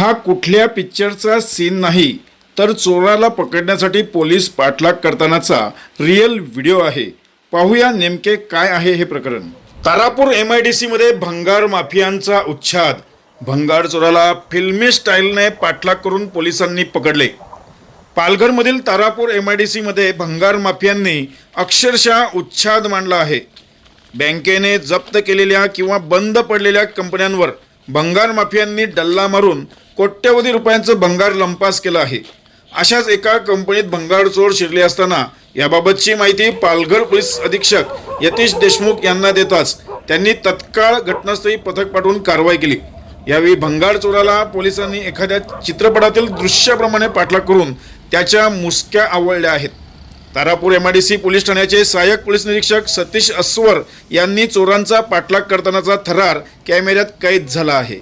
हा कुठल्या पिक्चरचा सीन नाही तर चोराला पकडण्यासाठी पोलीस पाठलाग करतानाचा रिअल व्हिडिओ आहे. पाहूया नेमके काय आहे हे प्रकरण. तारापूर एम आय डी सीमध्ये भंगार माफियांचा उच्छाद. भंगार चोराला फिल्मी स्टाईलने पाठलाग करून पोलिसांनी पकडले. पालघरमधील तारापूर एम आय डी सीमध्ये भंगार माफियांनी अक्षरशः उच्छाद मांडला आहे. बँकेने जप्त केलेल्या किंवा बंद पडलेल्या कंपन्यांवर भंगार माफियांनी डल्ला मारून कोट्यवधी रुपयांचं भंगार लंपास केलं आहे. अशाच एका कंपनीत भंगार चोर शिरले असताना याबाबतची माहिती पालघर पोलीस अधीक्षक यतीश देशमुख यांना देताच त्यांनी तत्काळ घटनास्थळी पथक पाठवून कारवाई केली. यावेळी भंगार चोराला पोलिसांनी एखाद्या चित्रपटातील दृश्याप्रमाणे पाठलाग करून त्याच्या मुसक्या आवळल्या आहेत. तारापूर एमआयडीसी पोलीस ठाण्याचे सहाय्यक पोलीस निरीक्षक सतीश अस्वर यांनी चोरांचा पाठलाग करतानाचा थरार कॅमेऱ्यात कैद झाला आहे.